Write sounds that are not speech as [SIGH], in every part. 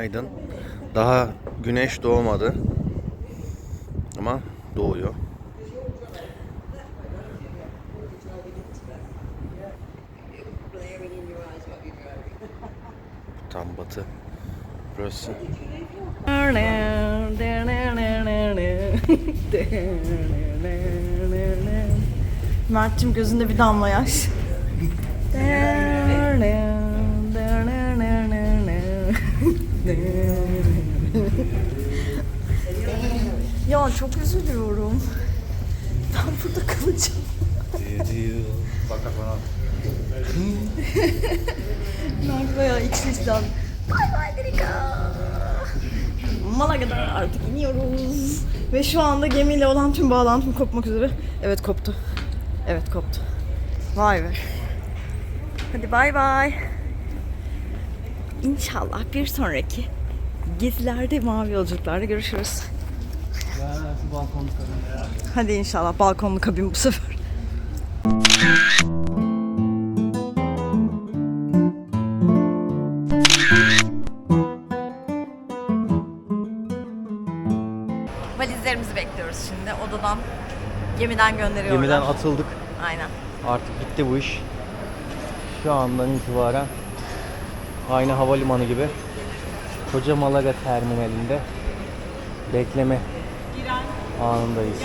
Günaydın. Daha güneş doğmadı. Ama doğuyor. Tam batı. Burası. Mert'cim gözünde bir damla yaş. Çok üzülüyorum. [LAUGHS] Ben burada kalacağım. Mert [LAUGHS] bayağı içli içli abi. Bay bay Derika. Malaga'da artık iniyoruz. Ve şu anda gemiyle olan tüm bağlantım kopmak üzere. Evet koptu. Evet koptu. Vay be. Hadi bay bay. İnşallah bir sonraki gezilerde, mavi yolculuklarda görüşürüz. Hadi inşallah balkonlu kabin bu sefer. Valizlerimizi bekliyoruz şimdi. Odadan, gemiden gönderiyorlar. Gemiden atıldık. Aynen. Artık bitti bu iş. Şu andan itibaren aynı havalimanı gibi koca Malaga terminalinde bekleme anındayız.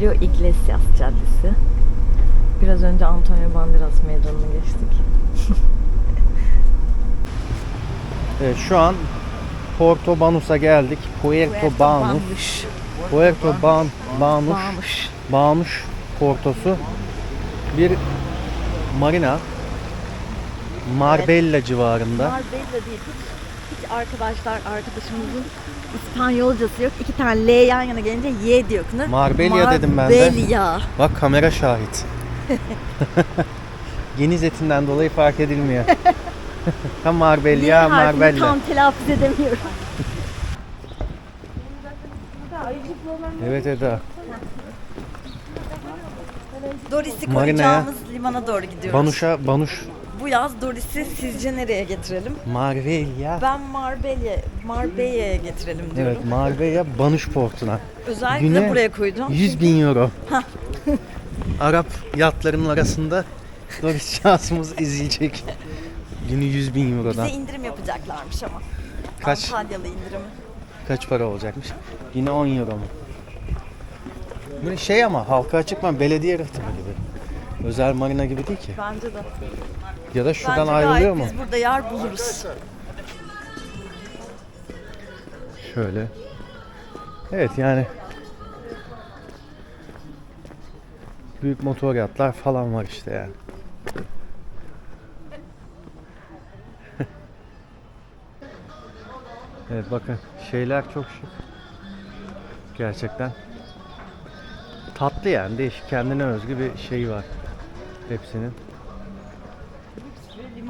Julio Iglesias Caddesi. Biraz önce Antonio Banderas Meydanı'na geçtik. [LAUGHS] Evet, şu an Porto Banus'a geldik. Puerto Banus. Puerto Ban Banus. Banus. Banus Portosu bir marina Marbella civarında. Marbella değil. Arkadaşlar, arkadaşımızın İspanyolcası yok. İki tane L yan yana gelince Y diye okunur. Marbella dedim ben de. Marbella. [LAUGHS] Bak kamera şahit. [LAUGHS] Geniz etinden dolayı fark edilmiyor. [LAUGHS] Tam Marbella, Marbella. tam telaffuz edemiyorum. Evet Eda. Doris'i koyacağımız limana doğru gidiyoruz. Banuş'a, Banuş, Bu yaz Doris'i sizce nereye getirelim? Marbella. Ben Marbella, Marbella'ya getirelim diyorum. Evet, Marbella, Banuş portuna. Özellikle Güne buraya koyacağım. 100 bin euro. Arap yatlarının arasında Doris şansımız izleyecek. Günü 100 bin eurodan. Bize indirim yapacaklarmış ama. Kaç Antalyalı indirimi. kaç para olacakmış? Yine 10 euro mu? Böyle şey ama halka açık mı? Belediye rıhtımı gibi. Özel marina gibi değil ki. Bence de. Ya da şuradan Bence ayrılıyor gayet mu? biz burada yer buluruz. Şöyle. Evet yani büyük motor yatlar falan var işte yani. [LAUGHS] evet bakın şeyler çok şık. Gerçekten. Tatlı yani değişik kendine özgü bir şey var hepsinin.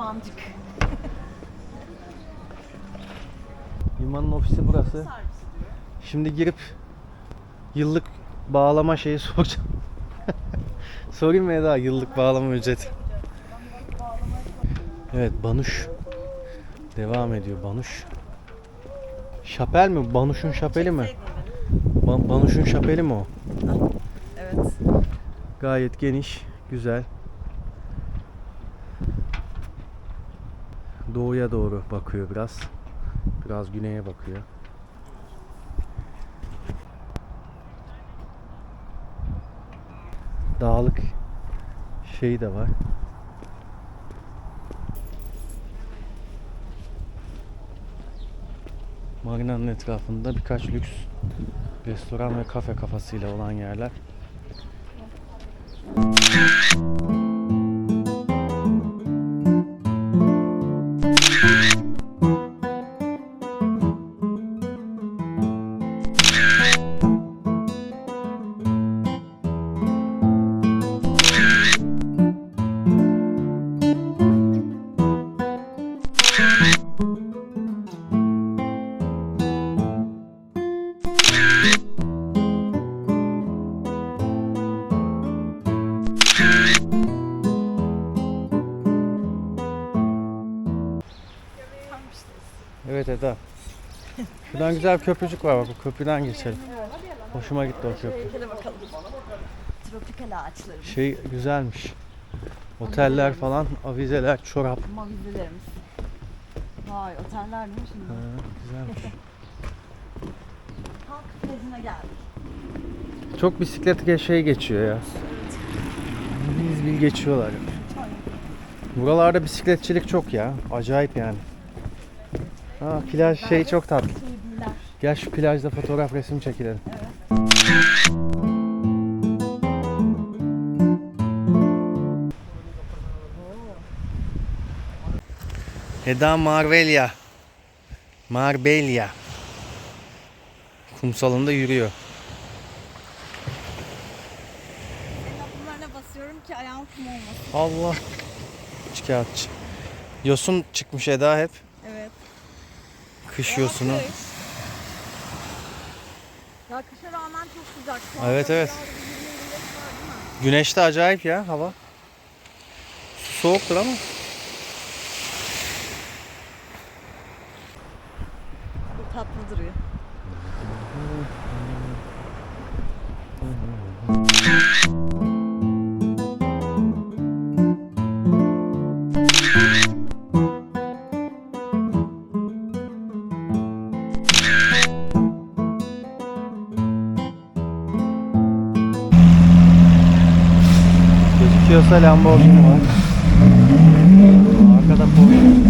Limancık. Limanın ofisi burası. Şimdi girip yıllık bağlama şeyi soracağım. [LAUGHS] Sorayım mı Eda yıllık bağlama ücreti? Evet Banuş devam ediyor Banuş. Şapel mi? Banuş'un şapeli mi? Ba- Banuş'un şapeli mi o? Evet. Gayet geniş, güzel. doğuya doğru bakıyor biraz. Biraz güneye bakıyor. Dağlık şey de var. Magna'nın etrafında birkaç lüks restoran ve kafe kafasıyla olan yerler. Şuradan güzel bir köprücük var bak o köprüden geçelim. Hoşuma gitti o köprü. Şöyle bakalım. Tropikal ağaçlarımız, Şey güzelmiş. Oteller falan, avizeler, çorap. mavizelerimiz. Vay oteller değil mi şimdi? Ha, güzelmiş. Halk plajına geldik. Çok bisiklet şey geçiyor ya. Biz bil geçiyorlar. Buralarda bisikletçilik çok ya. Acayip yani. Ha plaj şey çok tatlı. Gel şu plajda fotoğraf resim çekilelim. Eda Marbella. Marbella. Kumsalında yürüyor. Bunlarına basıyorum ki ayağım kum olmasın. Allah. Şikayetçi. Yosun çıkmış Eda hep. Evet. Kış yosunu. kış. Ya kışa rağmen çok sıcak. Şu Evet, evet. bir yerde bir 20 güneş? Güneşte acayip ya hava. Soğuktur ama. Gözüküyorsa Lamborghini var. Arkada Porsche.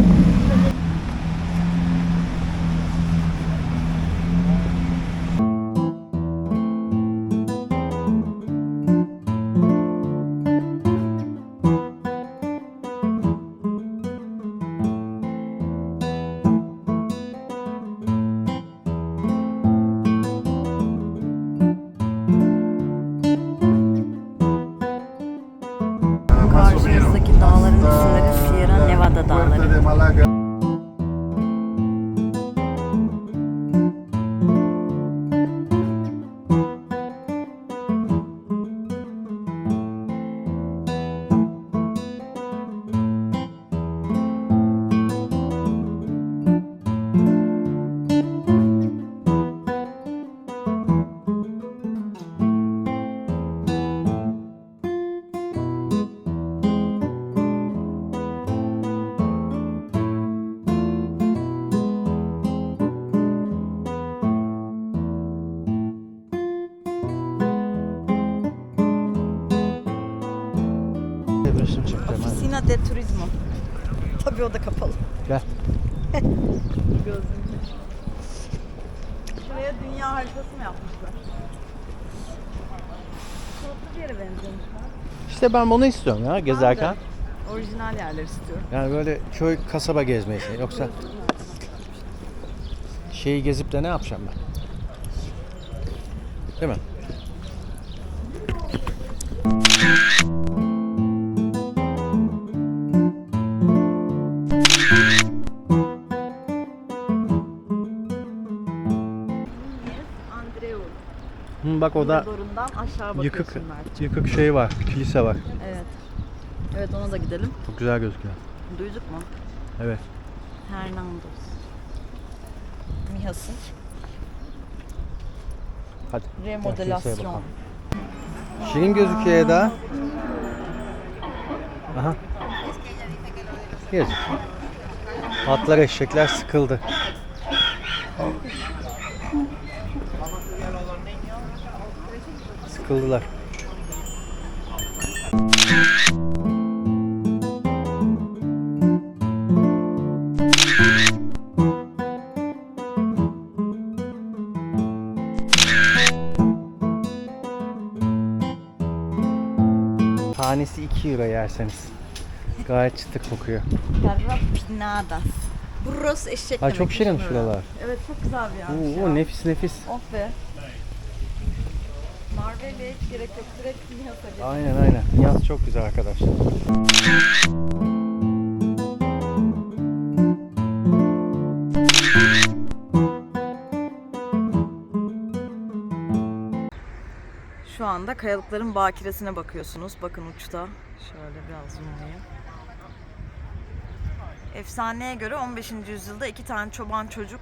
İşte ben bunu istiyorum ya gezerken. Orijinal yerler istiyorum. Yani böyle köy kasaba gezmeyi. Yoksa şeyi gezip de ne yapacağım ben? Değil mi? Bak o da aşağı bakıyorsun yıkık Mert. yıkık şey var. Kilise var. Evet. Evet ona da gidelim. Çok güzel gözüküyor. Duyduk mu? Evet. Hernandos. Mihas'ın Hadi. gel kiliseye remodelasyon. bakalım. Şirin gözüküyor Eda. Aha. Gez. Atlar eşekler sıkıldı. takıldılar. Tanesi 2 euro yerseniz. Gayet çıtık kokuyor. Garrapinadas. Burros eşek Ha, demek. çok şirin şuralar. Evet çok güzel bir yermiş Oo, ya. nefis nefis. Of be. Marve'yle hiç gerek yok. Direkt Nihas'a git. Aynen aynen. Yaz çok güzel arkadaşlar. Şu anda kayalıkların bakiresine bakıyorsunuz. Bakın uçta. Şöyle biraz zoomlayayım. Efsaneye göre 15. yüzyılda iki tane çoban çocuk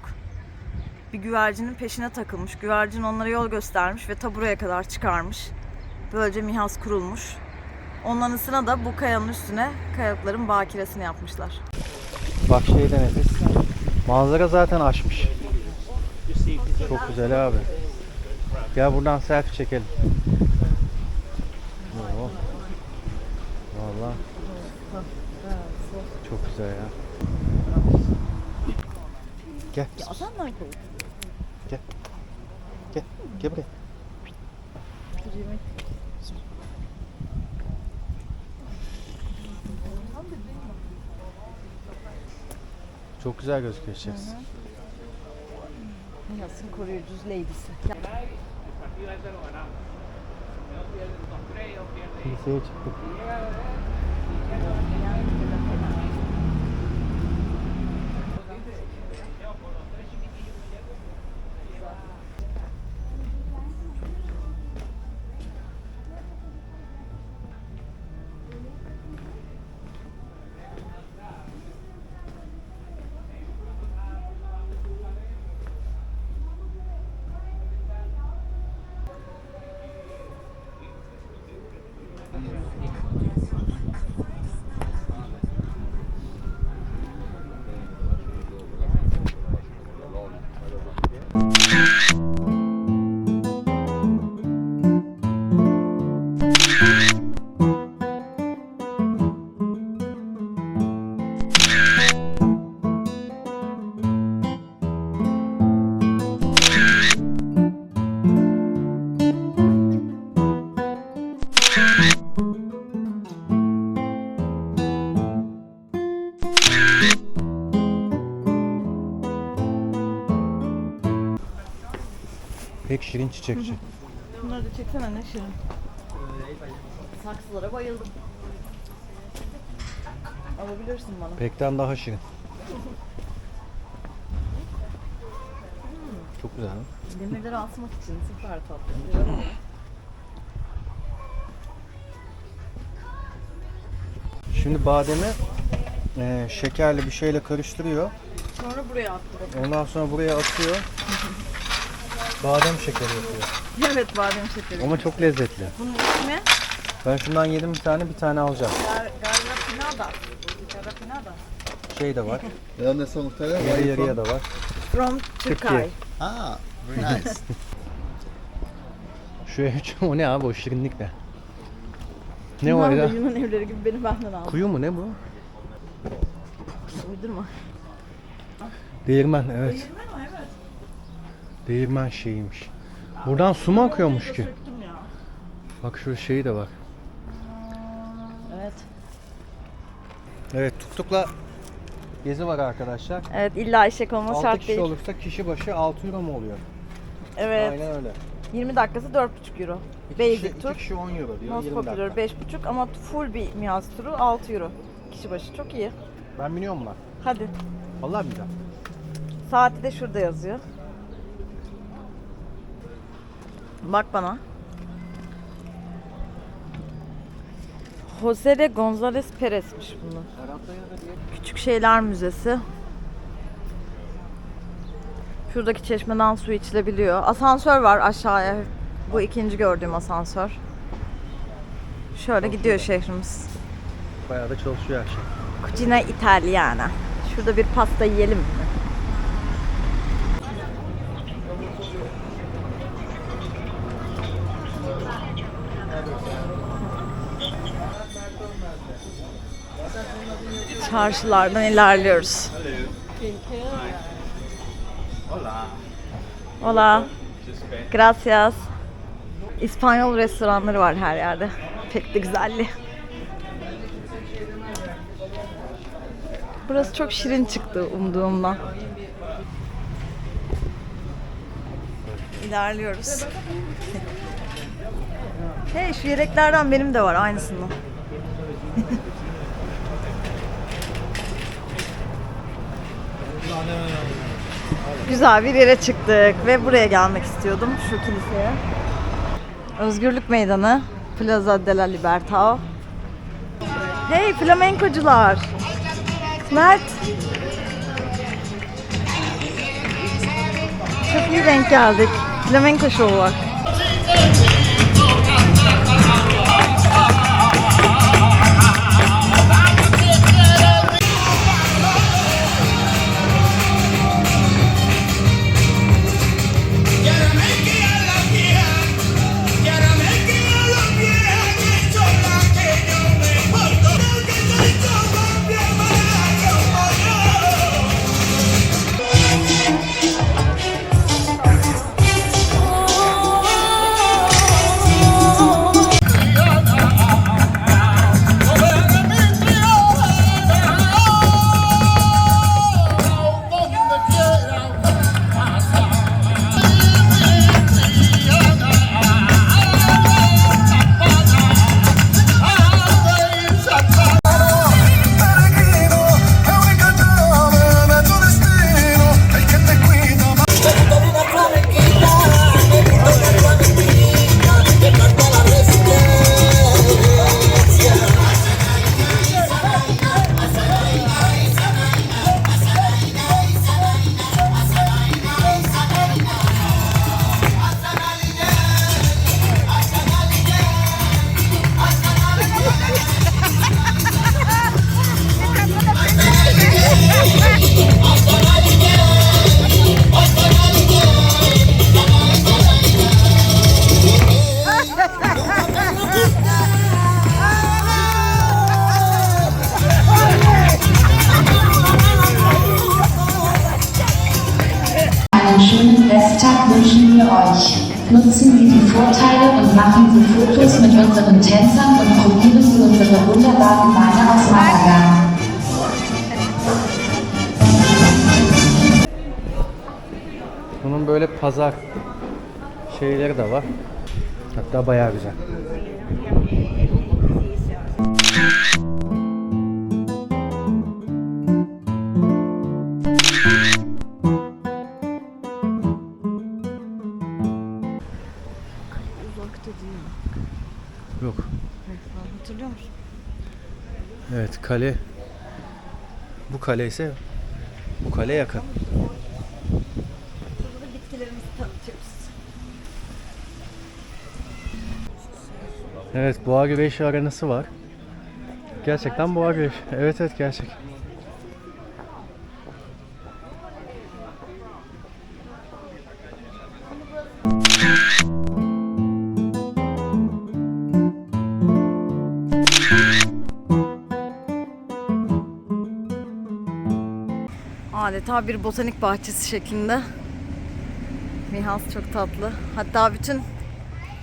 bir güvercinin peşine takılmış. Güvercin onlara yol göstermiş ve ta buraya kadar çıkarmış. Böylece Mihas kurulmuş. Onun anısına da bu kayanın üstüne kayalıkların bakiresini yapmışlar. Bak şey de nefis. Manzara zaten açmış. Çok güzel abi. Gel buradan selfie çekelim. Oo. Vallahi. Çok güzel ya. Gel. Adamlar Gel. Gel. Buraya. Çok güzel gözüküyor içerisi. Mihas'ın koruyucuz lady'si. Kiliseye çıktık. Şirin çiçekçi. Bunları da çeksene ne şirin. Saksılara bayıldım. Alabilirsin bana. Pekten daha şirin. Çok güzel. Demirleri asmak için süper tatlı. Şimdi bademi eee, şekerli bir şeyle karıştırıyor. Sonra buraya attı. Ondan sonra buraya atıyor. [LAUGHS] Badem şekeri yapıyor. Evet badem şekeri. Ama çok lezzetli. Bunun ismi Ben şundan yedim bir tane bir tane alacağım. Gar- Garrapinada. Garrapinada. Şey de var. ¿De dónde son ustedes? Where Yarı yarıya da var. From Türkiye. Ah, very nice. [LAUGHS] Şu o ne abi o şirinlik ne? Ne o Bunlar da ya? Yunan evleri gibi beni benden aldı. Kuyu mu ne bu? Uydurma. Değirmen evet. Değirmen şeyiymiş. Buradan su mu akıyormuş ki? Bak şu şeyi de var. Evet. Evet tuktukla gezi var arkadaşlar. Evet illa eşek olması 6 şart kişi değil. olursa kişi başı 6 euro mu oluyor? Evet. Aynen öyle. 20 dakikası 4,5 euro. İki Basic kişi, tur. iki kişi 10 euro diyor. Most 20 popular dakika. 5,5 ama full bir Mihas turu 6 euro. Kişi başı çok iyi. Ben biniyorum buna. Hadi. Vallahi güzel. Saati de şurada yazıyor. Bak bana. Jose de González Perez'miş bunlar. Küçük Şeyler Müzesi. Şuradaki çeşmeden su içilebiliyor. Asansör var aşağıya. Bu ikinci gördüğüm asansör. Şöyle gidiyor şehrimiz. Bayağı da çalışıyor her şey. Cucina Italiana. Şurada bir pasta yiyelim mi? çarşılardan ilerliyoruz. Hola. Hola. Gracias. İspanyol restoranları var her yerde. Pek de güzelli. Burası çok şirin çıktı umduğumdan. İlerliyoruz. hey şu yeleklerden benim de var aynısından. [LAUGHS] Güzel bir yere çıktık ve buraya gelmek istiyordum şu kiliseye. Özgürlük Meydanı, Plaza de la Libertad. Hey flamenkocular. Mert. Çok iyi denk geldik. Flamenko şovu var. Weine aus Malaga. Bunun böyle pazar şeyleri de var. Hatta bayağı güzel. Kale. Bu kale ise bu kale yakın. Burada da bitkilerimizi tanıtıyoruz. Evet boğa güreşi arenası var. Gerçekten boğa güreşi. Evet evet gerçek. Bir botanik bahçesi şeklinde. Mihas çok tatlı. Hatta bütün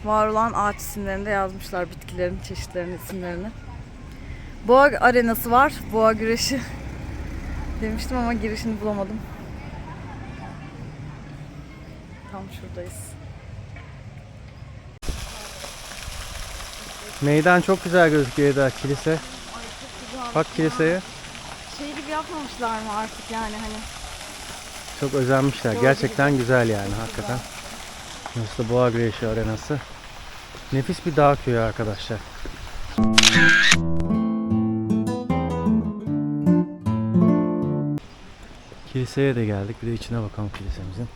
var olan ağaç isimlerini de yazmışlar bitkilerin çeşitlerinin isimlerini. Boğa arenası var. Boğa güreşi demiştim ama girişini bulamadım. Tam şuradayız. Meydan çok güzel gözüküyor Eda kilise. Bak kiliseye. Şey gibi yapmamışlar mı artık yani hani Çok özenmişler. Doğru. Gerçekten güzel yani hakikaten. Burası Boğa Güreşi Arenası. Nefis bir dağ köyü arkadaşlar. Kiliseye de geldik. Bir de içine bakalım kilisemizin.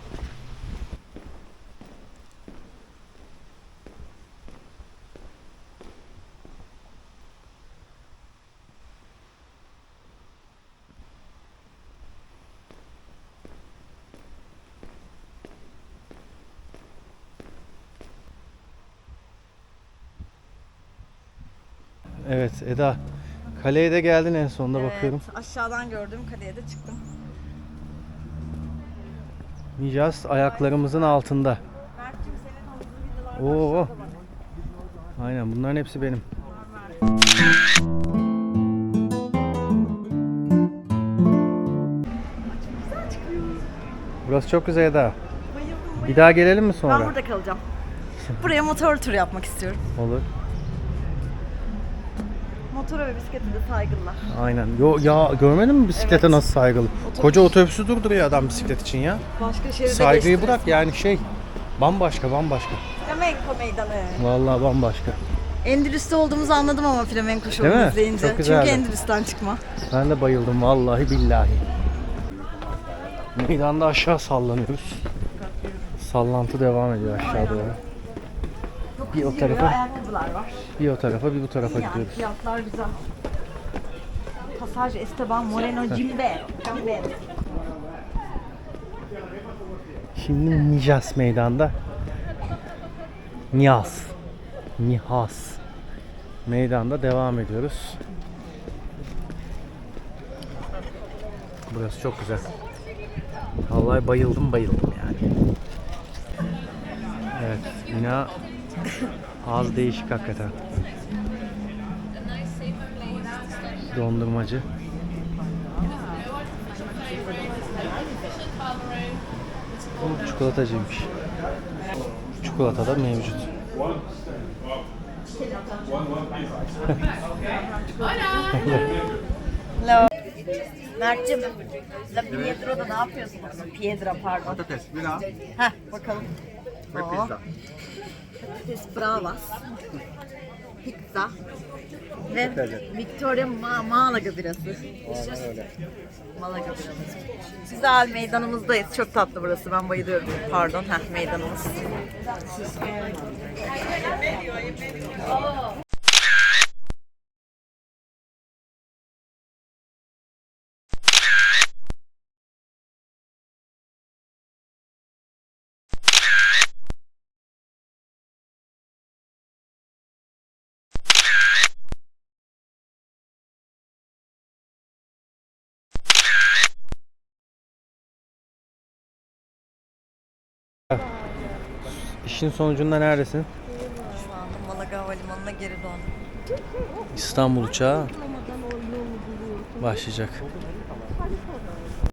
Evet Eda. Kaleye de geldin en sonunda evet, bakıyorum. Aşağıdan gördüm kaleye de çıktım. Micaz ayaklarımızın Aynen. altında. Oo. Aynen bunların hepsi benim. Burası çok güzel Eda. Bayıldım, bayıldım. Bir daha gelelim mi sonra? Ben burada kalacağım. Buraya motor turu yapmak istiyorum. Olur. Motora ve bisiklete de saygılar. Aynen. Yo ya görmedin mi bisiklete Evet. nasıl saygılı? Koca otobüsü durduruyor adam bisiklet için ya. Başka şehirde Saygıyı bırak yani şey bambaşka bambaşka. Flamenco meydanı. Vallahi bambaşka. Endülüs'te olduğumuzu anladım ama flamenco Değil şovunu mi? izleyince. Çok güzeldi. Çünkü Endülüs'ten çıkma. Ben de bayıldım vallahi billahi. Meydanda aşağı sallanıyoruz. Sallantı devam ediyor aşağı doğru. Bir o tarafa, Ayakkabılar var. bir o tarafa, bir bu tarafa Yani gidiyoruz. fiyatlar güzel. Pasaj Esteban Moreno Jimbe. Jimbe. Şimdi Nijas meydanda. Niyaz. Nihas. Meydanda devam ediyoruz. Burası çok güzel. Vallahi bayıldım bayıldım yani. Evet, bina az değişik hakikaten. Dondurmacı. Bu çikolatacıymış. Çikolata da mevcut. Hello. Mert'cim, La Piedra'da ne yapıyorsunuz? Piedra pardon. Patates, bira, Heh, bakalım. ve pizza. Patates bravas. Pizza. Ve Victoria Ma Malaga birası. Malaga birası. Güzel meydanımızdayız. Çok tatlı burası. Ben bayılıyorum. Pardon. Heh, meydanımız. İşin sonucunda neredesin? Şu anda Malaga Havalimanı'na geri döndüm. İstanbul uçağı başlayacak.